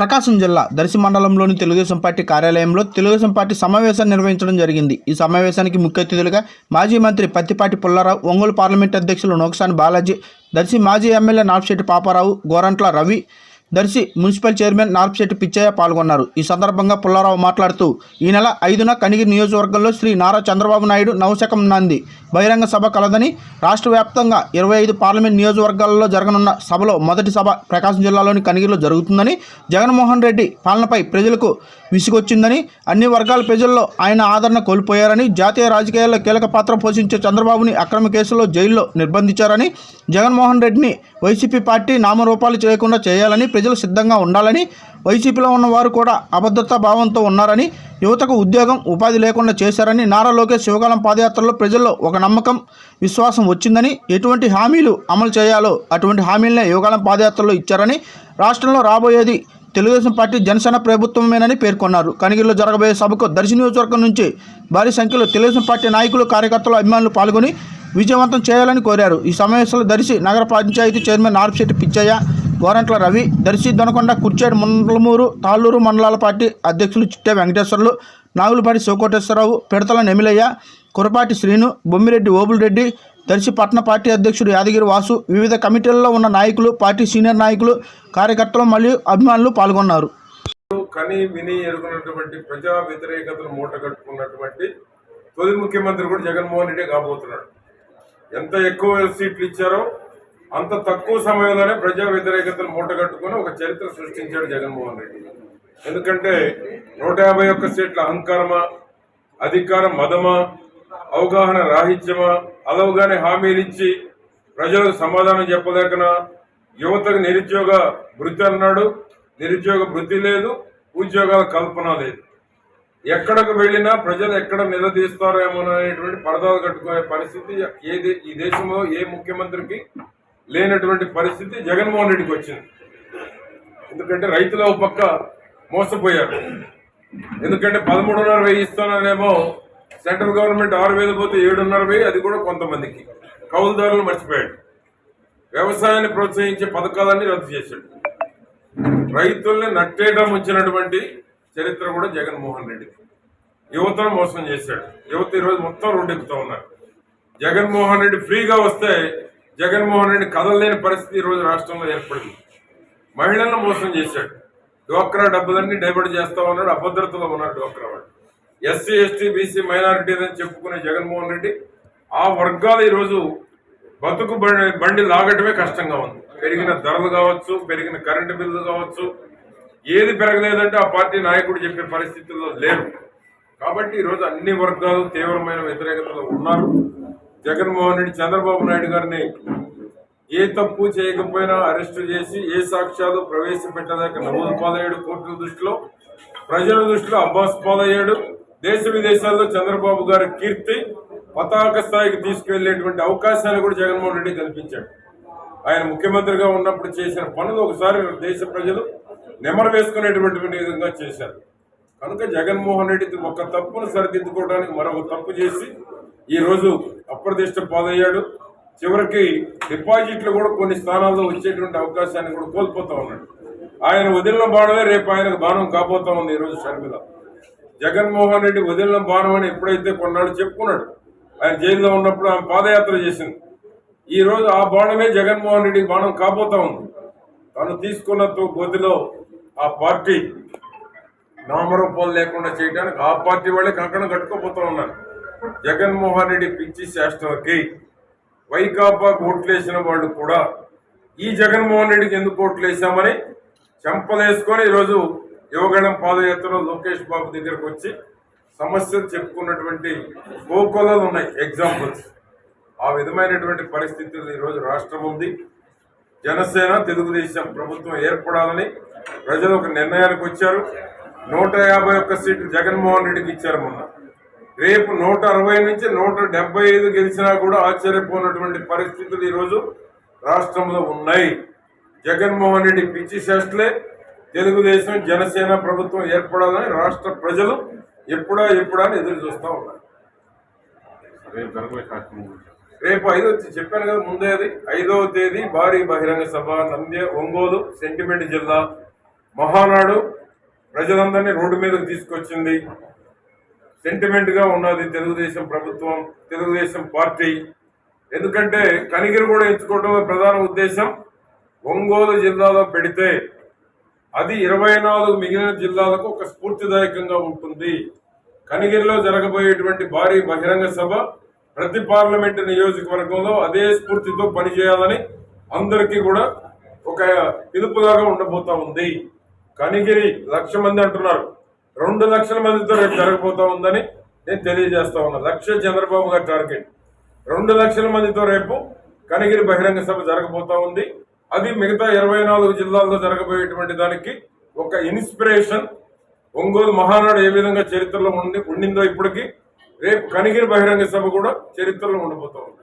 ప్రకాశం జిల్లా దర్శి మండలంలోని తెలుగుదేశం పార్టీ కార్యాలయంలో తెలుగుదేశం పార్టీ సమావేశాన్ని నిర్వహించడం జరిగింది. ఈ సమావేశానికి ముఖ్య అతిథులుగా మాజీ మంత్రి పత్తిపాటి పుల్లారావు ఒంగోలు పార్లమెంట్ అధ్యక్షులు నోక్సాని బాలాజీ దర్శి మాజీ MLA Narpisetti Paparao Gorantla Ravi Darsi municipal chairman Narpisetti Pichaiah పాల్గొన్నారు. ఈ సందర్భంగా పుల్లారావు మాట్లాడుతూ ఈ నెల ఐదున కనిగిరి నియోజకవర్గంలో శ్రీ నారా చంద్రబాబు నాయుడు నవశకం నంది బహిరంగ సభ కలదని రాష్ట్ర వ్యాప్తంగా ఇరవై ఐదు పార్లమెంట్ నియోజకవర్గాలలో జరగనున్న సభలో మొదటి సభ ప్రకాశం జిల్లాలోని కనిగిరిలో జరుగుతుందని జగన్మోహన్ రెడ్డి పాలనపై ప్రజలకు విసుగొచ్చిందని అన్ని వర్గాల ప్రజల్లో ఆయన ఆదరణ కోల్పోయారని జాతీయ రాజకీయాల్లో కీలక పాత్ర పోషించే చంద్రబాబుని అక్రమ కేసులో జైల్లో నిర్బంధించారని జగన్మోహన్ రెడ్డిని వైసీపీ పార్టీ నామరూపాలు చేయకుండా చేయాలని ప్రజలు సిద్ధంగా ఉండాలని వైసీపీలో ఉన్నవారు కూడా అభద్రతా భావంతో ఉన్నారని యువతకు ఉద్యోగం ఉపాధి లేకుండా చేశారని నారా లోకేష్ శివకాలం పాదయాత్రలో ప్రజల్లో ఒక నమ్మకం విశ్వాసం వచ్చిందని ఎటువంటి హామీలు అమలు చేయాలో అటువంటి హామీలనే యువకాలం పాదయాత్రలో ఇచ్చారని రాష్ట్రంలో రాబోయేది తెలుగుదేశం పార్టీ జనసేన ప్రభుత్వమేనని పేర్కొన్నారు. కనిగిరిలో జరగబోయే సభకు దర్శి నియోజకవర్గం నుంచి భారీ సంఖ్యలో తెలుగుదేశం పార్టీ నాయకులు కార్యకర్తలు అభిమానులు పాల్గొని విజయవంతం చేయాలని కోరారు. ఈ సమావేశంలో దర్శి నగర పంచాయతీ చైర్మన్ ఆర్పిశెట్టి పిచ్చయ్య గోరంట్ల రవి దర్శి దొనకొండ కుర్చేడు మండలమూరు తాళ్ళూరు మండలాల పార్టీ అధ్యక్షులు చిట్టే వెంకటేశ్వర్లు నాగులపాటి శివకోటేశ్వరరావు పిడతల నెమిలయ్య కురపాటి శ్రీను బొమ్మిరెడ్డి ఓబులరెడ్డి దర్శి పట్టణ పార్టీ అధ్యక్షుడు యాదగిరి వాసు వివిధ కమిటీల్లో ఉన్న నాయకులు పార్టీ సీనియర్ నాయకులు కార్యకర్తలు మరియు అభిమానులు పాల్గొన్నారు. కని విని ఎరుగున్నటువంటి ప్రజా వ్యతిరేకతను మూట కట్టుకున్నటువంటి తొలి ముఖ్యమంత్రి కూడా జగన్మోహన్ రెడ్డి కాబోతున్నాడు. ఎంత ఎక్కువ సీట్లు ఇచ్చారో అంత తక్కువ సమయంలోనే ప్రజా వ్యతిరేకతను మూటగట్టుకుని ఒక చరిత్ర సృష్టించాడు జగన్మోహన్ రెడ్డి ఎందుకంటే నూట యాభై ఒక్క సీట్ల అహంకారమా అధికారం మదమా అవగాహన రాహిత్యమా అలవగానే హామీలు ఇచ్చి ప్రజలకు సమాధానం చెప్పలేకనా యువతకు నిరుద్యోగ వృద్ధి అన్నాడు నిరుద్యోగ వృద్ధి లేదు ఉద్యోగాల కల్పన లేదు. ఎక్కడికి వెళ్ళినా ప్రజలు ఎక్కడ నిలదీస్తారేమో అనేటువంటి పరదాలు కట్టుకునే పరిస్థితి ఏ ఈ దేశంలో ఏ ముఖ్యమంత్రికి లేనటువంటి పరిస్థితి జగన్మోహన్ రెడ్డికి వచ్చింది. ఎందుకంటే రైతులు ఒక పక్క మోసపోయారు. ఎందుకంటే పదమూడున్నర వెయ్యి ఇస్తాననేమో సెంట్రల్ గవర్నమెంట్ ఆరు వేలు పోతే ఏడున్నర వెయ్యి అది కూడా కొంతమందికి. కౌలుదారులు మర్చిపోయాడు. వ్యవసాయాన్ని ప్రోత్సహించే పథకాలన్నీ రద్దు చేశాడు. రైతుల్ని నట్టేయడం వచ్చినటువంటి చరిత్ర కూడా జగన్మోహన్ రెడ్డి యువతను మోసం చేశాడు. యువత ఈరోజు మొత్తం రోడ్డెక్కుతూ ఉన్నారు. జగన్మోహన్ రెడ్డి ఫ్రీగా వస్తే జగన్మోహన్ రెడ్డి కదలలేని పరిస్థితి ఈరోజు రాష్ట్రంలో ఏర్పడింది. మహిళలను మోసం చేశాడు. డోక్రా డబ్బులన్నీ డైవర్ట్ చేస్తా ఉన్నాడు అభద్రతలో ఉన్నాడు డోక్రా వాడు. ఎస్సీ ఎస్టీ బీసీ మైనారిటీ అని చెప్పుకునే జగన్మోహన్ రెడ్డి ఆ వర్గాలు ఈరోజు బతుకు బండి బండి లాగటమే కష్టంగా ఉంది. పెరిగిన ధరలు కావచ్చు పెరిగిన కరెంటు బిల్లులు కావచ్చు ఏది పెరగలేదంటే ఆ పార్టీ నాయకుడు చెప్పే పరిస్థితుల్లో లేరు. కాబట్టి ఈరోజు అన్ని వర్గాలు తీవ్రమైన వ్యతిరేకతలో ఉన్నారు. జగన్మోహన్ రెడ్డి చంద్రబాబు నాయుడు గారిని ఏ తప్పు చేయకపోయినా అరెస్టు చేసి ఏ సాక్ష్యాలు ప్రవేశపెట్టలేక నమోదు పాలయ్యాడు కోర్టుల దృష్టిలో. ప్రజల దృష్టిలో అబ్బాస్ పాలయ్యాడు. దేశ విదేశాల్లో చంద్రబాబు గారి కీర్తి పతాక స్థాయికి తీసుకువెళ్ళేటువంటి అవకాశాలు కూడా జగన్మోహన్ రెడ్డి కల్పించాడు. ఆయన ముఖ్యమంత్రిగా ఉన్నప్పుడు చేసిన పనులు ఒకసారి దేశ ప్రజలు నెమరు వేసుకునేటువంటి విధంగా చేశారు. కనుక జగన్మోహన్ రెడ్డి ఒక తప్పును సరిదిద్దుకోవడానికి మరొక తప్పు చేసి ఈరోజు అప్రతిష్ట అప్రదిష్ట చివరికి డిపాజిట్లు కూడా కొన్ని స్థానాల్లో వచ్చేటువంటి అవకాశాన్ని కూడా కోల్పోతా ఉన్నాడు. ఆయన వదిలిన బాణమే రేపు ఆయనకు బాణం కాబోతా ఉంది ఈరోజు షర్మిల. జగన్మోహన్ రెడ్డి వదిలిన బాణం అని ఎప్పుడైతే కొన్నాడు చెప్పుకున్నాడు. ఆయన జైల్లో ఉన్నప్పుడు ఆమె పాదయాత్ర చేసింది. ఈరోజు ఆ బాణమే జగన్మోహన్ రెడ్డి బాణం కాబోతా ఉంది. తను తీసుకున్న తో- ఆ పార్టీ నామరూపాలు లేకుండా చేయడానికి ఆ పార్టీ వాళ్ళే కంకణం కట్టుకోపోతా ఉన్నారు. జగన్మోహన్ రెడ్డి పిచ్చి శాస్త్రకి వైకాపా ఓట్లేసిన వాళ్ళు కూడా ఈ జగన్మోహన్ రెడ్డికి ఎందుకు ఓట్లేసామని చెంపలేసుకొని ఈరోజు యువగణం పాదయాత్రలో లోకేష్ బాబు దగ్గరకు వచ్చి సమస్యలు చెప్పుకున్నటువంటి కోకోలలు ఉన్నాయి ఎగ్జాంపుల్స్ ఆ విధమైనటువంటి పరిస్థితులు ఈరోజు రాష్ట్రం ఉంది. జనసేన తెలుగుదేశం ప్రభుత్వం ఏర్పడాలని ప్రజలు ఒక నిర్ణయానికి వచ్చారు. నూట యాభై ఒక్క సీట్లు జగన్మోహన్ రెడ్డికి ఇచ్చారు మొన్న. రేపు నూట అరవై నుంచి నూట డెబ్బై ఐదు గెలిచినా కూడా ఆశ్చర్యపోయినటువంటి పరిస్థితులు ఈరోజు రాష్ట్రంలో ఉన్నాయి. జగన్మోహన్ రెడ్డి పిచ్చి శాస్త్రలే తెలుగుదేశం జనసేన ప్రభుత్వం ఏర్పడాలని రాష్ట్ర ప్రజలు ఎప్పుడా ఎప్పుడా అని ఎదురు చూస్తూ ఉన్నారు. రేపు ఐదో చెప్పాను కదా ముందే అది. ఐదవ తేదీ భారీ బహిరంగ సభ నంద్య ఒంగోలు సెంటిమెంట్ జిల్లా మహానాడు ప్రజలందరినీ రోడ్డు మీదకి తీసుకొచ్చింది. సెంటిమెంట్గా ఉన్నది తెలుగుదేశం ప్రభుత్వం తెలుగుదేశం పార్టీ. ఎందుకంటే కనిగిరి కూడా ఎంచుకోవడం ప్రధాన ఉద్దేశం. ఒంగోలు జిల్లాలో పెడితే అది ఇరవై నాలుగు మిగిలిన జిల్లాలకు ఒక స్ఫూర్తిదాయకంగా ఉంటుంది. కనిగిరిలో జరగబోయేటువంటి భారీ బహిరంగ సభ ప్రతి పార్లమెంటు నియోజకవర్గంలో అదే స్ఫూర్తితో పనిచేయాలని అందరికీ కూడా ఒక పిలుపులాగా ఉండబోతా ఉంది. కనిగిరి లక్ష మంది అంటున్నారు. రెండు లక్షల మందితో రేపు జరగబోతా ఉందని నేను తెలియజేస్తా ఉన్నా. లక్ష చంద్రబాబు గారి టార్గెట్. రెండు లక్షల మందితో రేపు కనిగిరి బహిరంగ సభ జరగబోతా ఉంది. అది మిగతా ఇరవై నాలుగు జిల్లాల్లో జరగబోయేటువంటి దానికి ఒక ఇన్స్పిరేషన్. ఒంగోలు మహానాడు ఏ విధంగా చరిత్రలో ఉండి ఉండిందో ఇప్పటికీ రేపు కనిగిరి బహిరంగ సభ కూడా చరిత్రలో ఉండిపోతూ ఉంది.